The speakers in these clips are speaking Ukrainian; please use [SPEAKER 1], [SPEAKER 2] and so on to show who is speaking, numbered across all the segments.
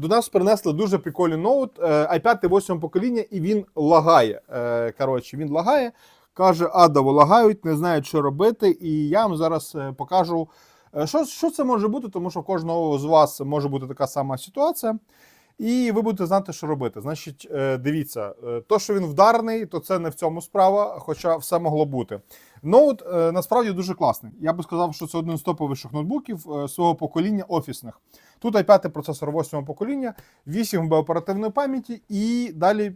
[SPEAKER 1] до нас принесли дуже прикольний ноут е, i5 8 покоління, і він лагає. Е, Коротше, він лагає. Каже, адово лагають, не знають, що робити. І я вам зараз е, покажу, що, що це може бути, тому що кожного з вас може бути така сама ситуація. І ви будете знати, що робити. Значить, е, дивіться, е, то, що він вдарний, то це не в цьому справа, хоча все могло бути. Ноут е, насправді дуже класний. Я би сказав, що це один з топовіших ноутбуків свого покоління офісних. Тут i5 процесор 8 покоління, 8 МБ оперативної пам'яті, і далі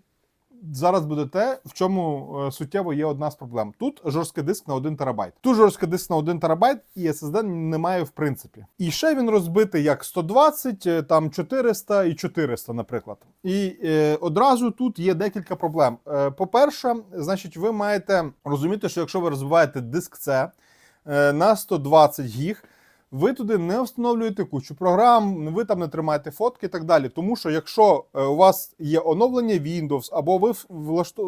[SPEAKER 1] зараз буде те, в чому е, суттєво є одна з проблем. Тут жорсткий диск на 1 терабайт. Тут жорсткий диск на 1 терабайт і SSD немає в принципі. І ще він розбитий як 120, е, там 400 і 400, наприклад. І е, одразу тут є декілька проблем. Е, по-перше, значить, ви маєте розуміти, що якщо ви розбиваєте диск C е, на 120 гіг, ви туди не встановлюєте кучу програм, ви там не тримаєте фотки і так далі. Тому що якщо е, у вас є оновлення Windows, або ви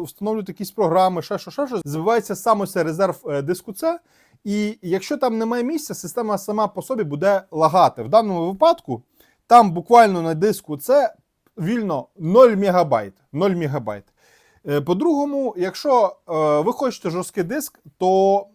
[SPEAKER 1] встановлюєте якісь програми, ще що, ще що, збивається саме цей резерв е, диску C, і якщо там немає місця, система сама по собі буде лагати. В даному випадку там буквально на диску це вільно 0 мегабайт. 0 мегабайт. Е, По-другому, якщо е, ви хочете жорсткий диск, то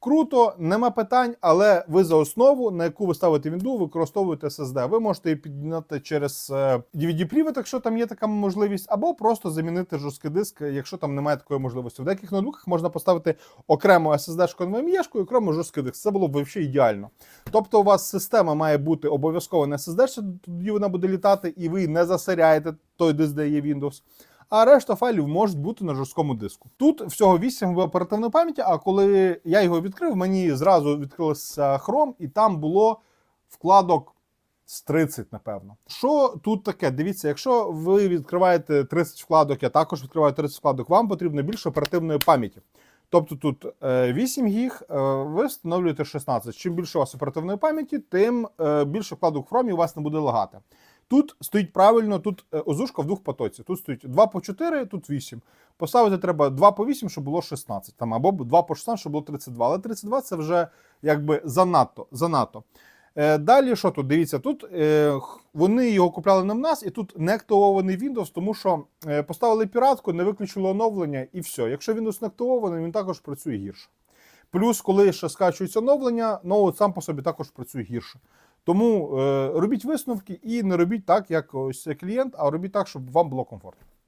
[SPEAKER 1] круто, нема питань, але ви за основу, на яку ви ставите вінду, використовуєте SSD. Ви можете її підняти через е, DVD-привод, якщо там є така можливість, або просто замінити жорсткий диск, якщо там немає такої можливості. В деяких ноутбуках можна поставити окремо SSD-шку NVMe і окремо жорсткий диск. Це було б взагалі ідеально. Тобто, у вас система має бути обов'язково на SSD, тоді вона буде літати, і ви не засоряєте той диск, де є Windows. А решта файлів можуть бути на жорсткому диску. Тут всього 8 ГБ оперативної пам'яті, а коли я його відкрив, мені зразу відкрився Chrome, і там було вкладок з 30, напевно. Що тут таке? Дивіться, якщо ви відкриваєте 30 вкладок, я також відкриваю 30 вкладок, вам потрібно більше оперативної пам'яті. Тобто тут е, 8 гіг, е, ви встановлюєте 16. Чим більше у вас оперативної пам'яті, тим е, більше вкладок в Chrome у вас не буде лагати. Тут стоїть правильно, тут е, озушка в двох потоці. Тут стоїть 2 по 4, тут 8. Поставити треба 2 по 8, щоб було 16. Там, або 2 по 16, щоб було 32. Але 32 це вже якби занадто. занадто. Е, далі, що тут? Дивіться, тут е, вони його купляли в нас, і тут не активований Windows, тому що е, поставили піратку, не виключили оновлення, і все. Якщо Windows не активований, він також працює гірше. Плюс, коли ще скачується оновлення, ноут сам по собі також працює гірше. Тому е, робіть висновки і не робіть так, як ось клієнт, а робіть так, щоб вам було комфортно.